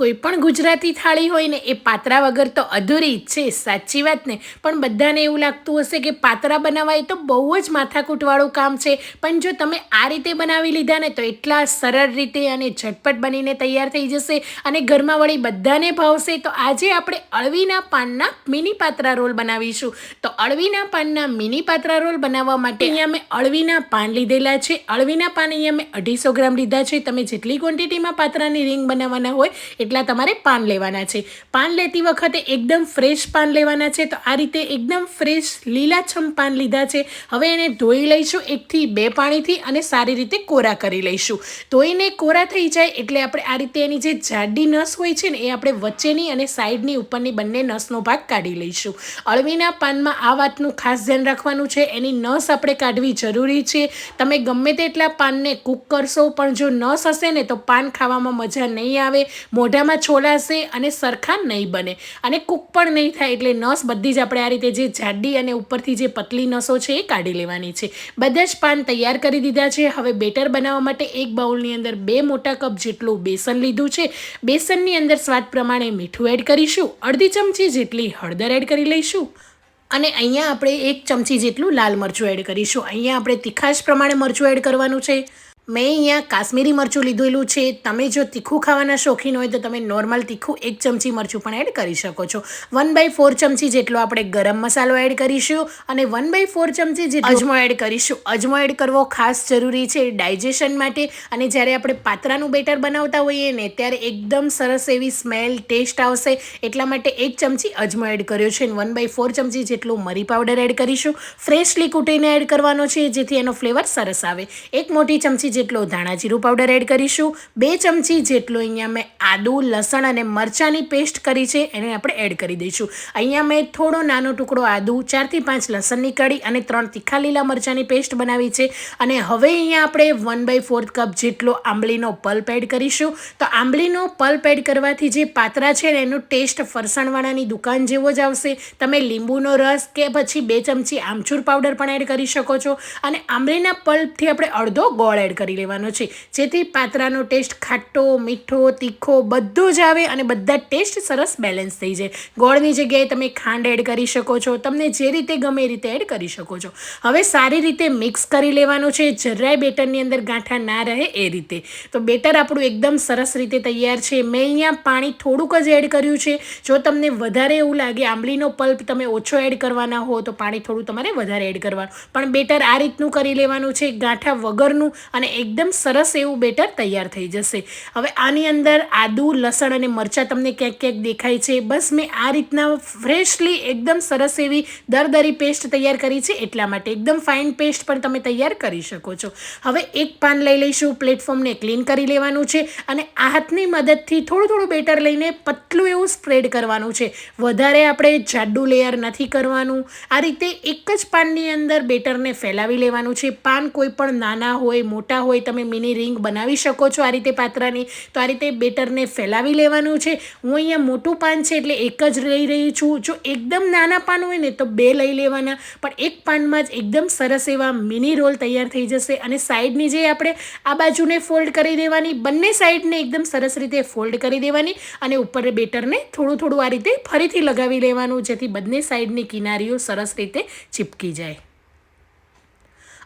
કોઈ પણ ગુજરાતી થાળી હોય ને એ પાતરા વગર તો અધૂરી છે, સાચી વાત ને. પણ બધાને એવું લાગતું હશે કે પાતરા બનાવવા એ તો બહુ જ માથાકૂટવાળું કામ છે. પણ જો તમે આ રીતે બનાવી લીધા ને તો એટલા સરળ રીતે અને ઝટપટ બનીને તૈયાર થઈ જશે અને ઘરમાં વળી બધાને ભાવશે, તો આજે આપણે અળવીના પાનના મિની પાતરા રોલ બનાવીશું. તો અળવીના પાનના મિની પાતરા રોલ બનાવવા માટે અહીંયા મેં અળવીના પાન લીધેલા છે. અળવીના પાન અહીંયા મેં અઢીસો ગ્રામ લીધા છે. તમે જેટલી ક્વોન્ટિટીમાં પાતરાની રિંગ બનાવવાના હોય એટલા તમારે પાન લેવાના છે. પાન લેતી વખતે એકદમ ફ્રેશ પાન લેવાના છે. તો આ રીતે એકદમ ફ્રેશ લીલાછમ પાન લીધા છે. હવે એને ધોઈ લઈશું એકથી બે પાણીથી અને સારી રીતે કોરા કરી લઈશું. ધોઈને કોરા થઈ જાય એટલે આપણે આ રીતે એની જે જાડી નસ હોય છે ને એ આપણે વચ્ચેની અને સાઈડની ઉપરની બંને નસનો ભાગ કાઢી લઈશું. અળવીના પાનમાં આ વાતનું ખાસ ધ્યાન રાખવાનું છે. એની નસ આપણે કાઢવી જરૂરી છે. તમે ગમે તેટલા પાનને કૂક કરશો પણ જો નસ હશે ને તો પાન ખાવામાં મજા નહીં આવે. મોઢામાં છોલાશે અને સરખા નહીં બને. અને કૂક પણ નહીં થાય એટલે નસ બધી જ આપણે આ રીતે જે જાડી અને ઉપરથી જે પતલી નસો છે એ કાઢી લેવાની છે. બધા જ પાન તૈયાર કરી દીધા છે. હવે બેટર બનાવવા માટે એક બાઉલની અંદર બે મોટા કપ જેટલું બેસન લીધું છે. બેસનની અંદર સ્વાદ પ્રમાણે મીઠું એડ કરીશું. અડધી ચમચી જેટલી હળદર એડ કરી લઈશું. અને અહીંયા આપણે એક ચમચી જેટલું લાલ મરચું એડ કરીશું. અહીંયા આપણે તીખાશ પ્રમાણે મરચું એડ કરવાનું છે. મેં અહીંયા કાશ્મીરી મરચું લીધેલું છે. તમે જો તીખું ખાવાના શોખીન હોય તો તમે નોર્મલ તીખું એક ચમચી મરચું પણ એડ કરી શકો છો. વન બાય ફોર ચમચી જેટલો આપણે ગરમ મસાલો એડ કરીશું અને વન બાય ફોર ચમચી જેટલો અજમો એડ કરીશું. અજમો એડ કરવો ખાસ જરૂરી છે ડાયજેશન માટે. અને જ્યારે આપણે પાત્રાનું બેટર બનાવતા હોઈએ ને, ત્યારે એકદમ સરસ એવી સ્મેલ, ટેસ્ટ આવશે. એટલા માટે એક ચમચી અજમો એડ કર્યો છે વન બાય ફોર ચમચી જેટલું મરી પાવડર એડ કરીશું. ફ્રેશલી કૂટીને એડ કરવાનો છે જેથી એનો ફ્લેવર સરસ આવે. એક મોટી ચમચી જેટલો ધાણા જીરું પાવડર એડ કરીશું. બે ચમચી જેટલો અહીંયા મેં આદુ, લસણ અને મરચાંની પેસ્ટ કરી છે, એને આપણે એડ કરી દઈશું. અહીંયા મેં થોડો નાનો ટુકડો આદુ, ચારથી પાંચ લસણની કળી અને ત્રણ તીખા લીલા મરચાંની પેસ્ટ બનાવી છે. અને હવે અહીંયા આપણે વન બાય ફોર્થ કપ જેટલો આંબલીનો પલ્પ એડ કરીશું. તો આંબલીનો પલ્પ એડ કરવાથી જે પાત્રા છે ને, એનો ટેસ્ટ ફરસાણવાળાની દુકાન જેવો જ આવશે. તમે લીંબુનો રસ કે પછી બે ચમચી આમચૂર પાવડર પણ એડ કરી શકો છો. અને આંબલીના પલ્પથી આપણે અડધો ગોળ એડ કરી લેવાનો છે. જેથી પાત્રાનો ટેસ્ટ ખાટો, મીઠો, તીખો બધો જ આવે અને બધા ટેસ્ટ સરસ બેલેન્સ થઈ જાય. ગોળની જગ્યાએ તમે ખાંડ એડ કરી શકો છો. તમને જે રીતે ગમે એ રીતે એડ કરી શકો છો. હવે સારી રીતે મિક્સ કરી લેવાનું છે. જરાય બેટરની અંદર ગાંઠા ના રહે એ રીતે. તો બેટર આપણું એકદમ સરસ રીતે તૈયાર છે. મેં અહીંયા પાણી થોડુંક જ એડ કર્યું છે. જો તમને વધારે એવું લાગે, આંબલીનો પલ્પ તમે ઓછો એડ કરવાના હો, તો પાણી થોડું તમારે વધારે એડ કરવાનું. પણ બેટર આ રીતનું કરી લેવાનું છે. ગાંઠા વગરનું અને એકદમ સરસ એવું બેટર તૈયાર થઈ જશે. હવે આની અંદર આદુ, લસણ અને મરચાં તમને ક્યાંક ક્યાંક દેખાય છે. બસ મેં આ રીતના ફ્રેશલી એકદમ સરસ એવી દરદરી પેસ્ટ તૈયાર કરી છે. એટલા માટે એકદમ ફાઇન પેસ્ટ પણ તમે તૈયાર કરી શકો છો. હવે એક પાન લઈ લઈશું. પ્લેટફોર્મને ક્લીન કરી લેવાનું છે અને હાથની મદદથી થોડું થોડું બેટર લઈને પતલું એવું સ્પ્રેડ કરવાનું છે. વધારે આપણે જાડું લેયર નથી કરવાનું. આ રીતે એક જ પાનની અંદર બેટરને ફેલાવી લેવાનું છે. પાન કોઈ પણ નાના હોય, મોટા હોય તમે મિની રિંગ બનાવી શકો છો આ રીતે પાત્રાની. તો આ રીતે બેટરને ફેલાવી લેવાનું છે. હું અહીંયા મોટું પાન છે એટલે એક જ લઈ રહી છું. જો એકદમ નાના પાન હોય ને તો બે લઈ લેવાના. પણ એક પાનમાં જ એકદમ સરસ એવા મિની રોલ તૈયાર થઈ જશે. અને સાઈડની જે આપણે આ બાજુને ફોલ્ડ કરી દેવાની, બંને સાઈડને એકદમ સરસ રીતે ફોલ્ડ કરી દેવાની અને ઉપર બેટરને થોડું થોડું આ રીતે ફરીથી લગાવી લેવાનું, જેથી બંને સાઈડની કિનારીઓ સરસ રીતે ચીપકી જાય.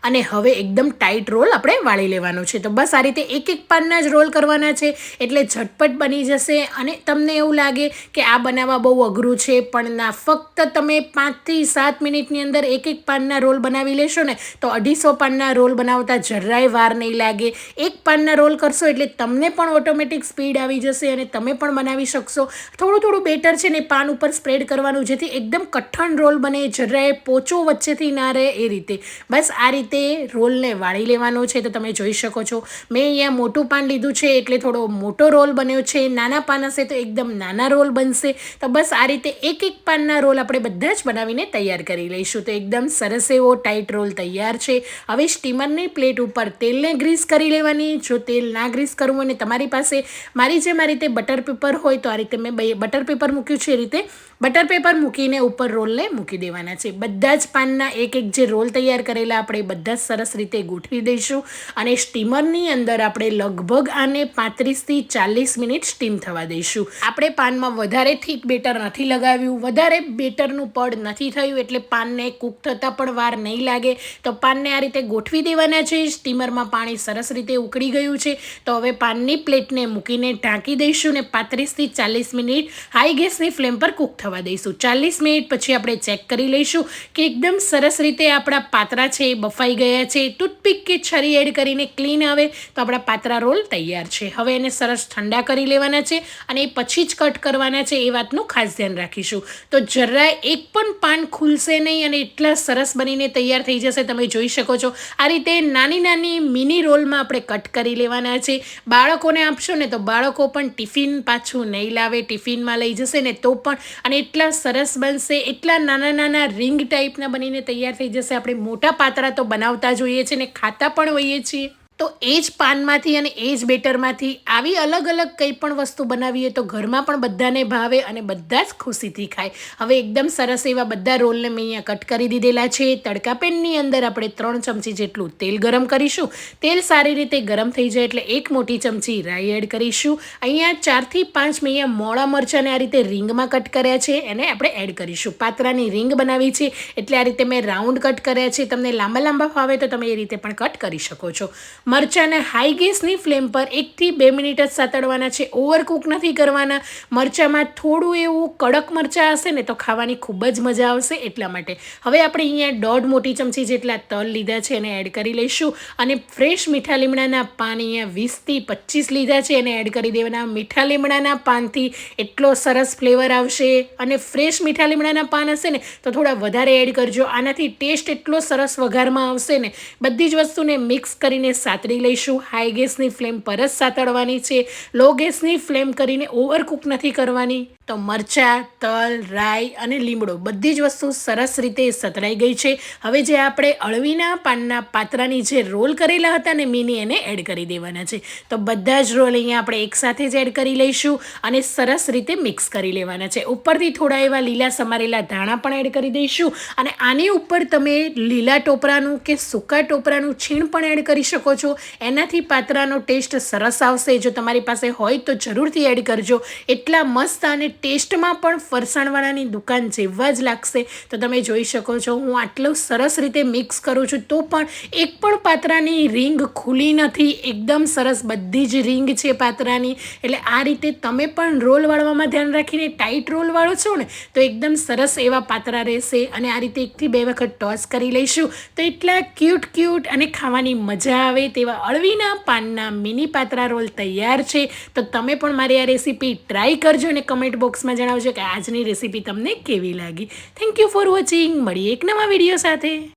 અને હવે એકદમ ટાઈટ રોલ આપણે વાળી લેવાનો છે. તો બસ આ રીતે એક એક પાનના જ રોલ કરવાના છે. એટલે ઝટપટ બની જશે અને તમને એવું લાગે કે આ બનાવવા બહુ અઘરું છે, પણ ના, ફક્ત તમે પાંચથી સાત મિનિટની અંદર એક એક પાનના રોલ બનાવી લેશો ને, તો અઢીસો પાનના રોલ બનાવતા જરાય વાર નહીં લાગે. એક પાનના રોલ કરશો એટલે તમને પણ ઓટોમેટિક સ્પીડ આવી જશે અને તમે પણ બનાવી શકશો. થોડું થોડું બેટર છે ને, પાન ઉપર સ્પ્રેડ કરવાનું, જેથી એકદમ કઠણ રોલ બને, જરાય પોચો વચ્ચેથી ના રહે એ રીતે. બસ આ રીતે રીતે રોલને વાળી લેવાનો છે તો તમે જોઈ શકો છો. મેં અહીંયા મોટું પાન લીધું છે એટલે થોડો મોટો રોલ બન્યો છે. નાના પાન હશે તો એકદમ નાના રોલ બનશે. તો બસ આ રીતે એક એક પાનના રોલ આપણે બધા જ બનાવીને તૈયાર કરી લઈશું. તો એકદમ સરસ એવો ટાઈટ રોલ તૈયાર છે. હવે સ્ટીમરની પ્લેટ ઉપર તેલને ગ્રીસ કરી લેવાની. જો તેલ ના ગ્રીસ કરવું અને તમારી પાસે મારી જેમ આ રીતે બટર પેપર હોય તો આ રીતે મેં બટર પેપર મૂક્યું છે એ રીતે. બટર પેપર મૂકીને ઉપર રોલને મૂકી દેવાના છે. બધા જ પાનના એક એક જે રોલ તૈયાર કરેલા આપણે બધા બધા સરસ રીતે ગોઠવી દઈશું અને સ્ટીમરની અંદર આપણે લગભગ આને પાંત્રીસથી ચાલીસ મિનિટ સ્ટીમ થવા દઈશું. આપણે પાનમાં વધારે થીક બેટર નથી લગાવ્યું, વધારે બેટરનું પડ નથી થયું એટલે પાનને કૂક થતાં પણ વાર નહીં લાગે. તો પાનને આ રીતે ગોઠવી દેવાના છે, સ્ટીમરમાં પાણી સરસ રીતે ઉકળી ગયું છે. તો હવે પાનની પ્લેટને મૂકીને ઢાંકી દઈશું ને પાંત્રીસથી ચાલીસ મિનિટ હાઈ ગેસની ફ્લેમ પર કૂક થવા દઈશું. ચાલીસ મિનિટ પછી આપણે ચેક કરી લઈશું કે એકદમ સરસ રીતે આપણા પાતરા છે એ બફાઈ ગયા છે. ટૂથપીક કે છરી એડ કરીને ક્લીન આવે તો આપણા પાતરા રોલ તૈયાર છે. હવે એને સરસ ઠંડા કરી લેવાના છે અને એ પછી જ કટ કરવાના છે એ વાતનું ખાસ ધ્યાન રાખીશું. તો જરા એક પણ પાન ખુલશે નહીં અને એટલા સરસ બનીને તૈયાર થઈ જશે તમે જોઈ શકો છો. આ રીતે નાની નાની મિની રોલમાં આપણે કટ કરી લેવાના છે. બાળકોને આપશો ને તો બાળકો પણ ટિફિન પાછું નહીં લાવે, ટિફિનમાં લઈ જશે ને તો પણ. અને એટલા સરસ બનશે, એટલા નાના નાના રિંગ ટાઈપના બનીને તૈયાર થઈ જશે. આપણે મોટા પાતરા તો બનાવતા જોઈએ છીએ ને ખાતા પણ હોઈએ છીએ. તો એ જ પાનમાંથી અને એ જ બેટરમાંથી આવી અલગ અલગ કંઈ પણ વસ્તુ બનાવીએ તો ઘરમાં પણ બધાને ભાવે અને બધા જ ખુશીથી ખાય. હવે એકદમ સરસ એવા બધા રોલને મેં અહીંયા કટ કરી દીધેલા છે. તડકા પેનની અંદર આપણે ત્રણ ચમચી જેટલું તેલ ગરમ કરીશું. તેલ સારી રીતે ગરમ થઈ જાય એટલે એક મોટી ચમચી રાઈ એડ કરીશું. અહીંયા ચારથી પાંચ મેં અહીંયા મોળા મરચાંને આ રીતે રિંગમાં કટ કર્યા છે. એને આપણે એડ કરીશું. પાત્રાની રિંગ બનાવી છે. એટલે આ રીતે મેં રાઉન્ડ કટ કર્યા છે. તમને લાંબા લાંબા ફાવે તો તમે એ રીતે પણ કટ કરી શકો છો. મરચાંને હાઈ ગેસની ફ્લેમ પર એકથી બે મિનિટ જ સાતડવાના છે. ઓવરકુક નથી કરવાના. મરચાંમાં થોડું એવું કડક મરચાં હશે ને તો ખાવાની ખૂબ જ મજા આવશે એટલા માટે. હવે આપણે અહીંયા દોઢ મોટી ચમચી જેટલા તલ લીધા છે એને એડ કરી લઈશું અને ફ્રેશ મીઠા લીમડાના પાન અહીંયા વીસથી પચીસ લીધા છે એને એડ કરી દેવાના. મીઠા લીમડાના પાનથી એટલો સરસ ફ્લેવર આવશે અને ફ્રેશ મીઠા લીમડાના પાન હશે ને તો થોડા વધારે એડ કરજો. આનાથી ટેસ્ટ એટલો સરસ વઘારમાં આવશે ને. બધી જ વસ્તુને મિક્સ કરીને સાતરી લઈશું. હાઈ ગેસની ફ્લેમ પર જ સાતળવાની છે. લો ગેસની ફ્લેમ કરીને ઓવરકુક નથી કરવાની. તો મરચાં, તલ, રાઈ અને લીમડો બધી જ વસ્તુ સરસ રીતે સતરાઈ ગઈ છે. હવે જે આપણે અળવીના પાનના પાત્રાની જે રોલ કરેલા હતા ને મીની એને એડ કરી દેવાના છે. તો બધા જ રોલ અહીંયા આપણે એકસાથે જ એડ કરી લઈશું અને સરસ રીતે મિક્સ કરી લેવાના છે. ઉપરથી થોડા એવા લીલા સમારેલા ધાણા પણ એડ કરી દઈશું અને આની ઉપર તમે લીલા ટોપરાનું કે સૂકા ટોપરાનું છીણ પણ એડ કરી શકો છો, એનાથી પાત્રાનો ટેસ્ટ સરસ આવશે. જો તમારી પાસે હોય તો જરૂરથી એડ કરજો. એટલા મસ્ત અને ટેસ્ટમાં પણ ફરસાણવાળાની દુકાન જેવા જ લાગશે. તો તમે જોઈ શકો છો, હું આટલું સરસ રીતે મિક્સ કરું છું. તો પણ એક પણ પાત્રાની રિંગ ખુલી નથી. એકદમ સરસ બધી જ રિંગ છે પાત્રાની. એટલે આ રીતે તમે પણ રોલ વાળવામાં ધ્યાન રાખીને ટાઈટ રોલ વાળો છો ને, તો એકદમ સરસ એવા પાત્રા રહેશે. અને આ રીતે એકથી બે વખત ટોસ કરી લઈશું. તો એટલા ક્યુટ ક્યુટ અને ખાવાની મજા આવે તેવા અળવીના પાનના મિની પાત્રા રોલ તૈયાર છે. તો તમે પણ મારી આ રેસીપી ટ્રાય કરજો અને કમેન્ટ બોક્સમાં જણાવજો કે આજની રેસીપી તમને કેવી લાગી. થેન્ક યુ ફોર વોચિંગ મળીએ એક નવા વીડિયો સાથે.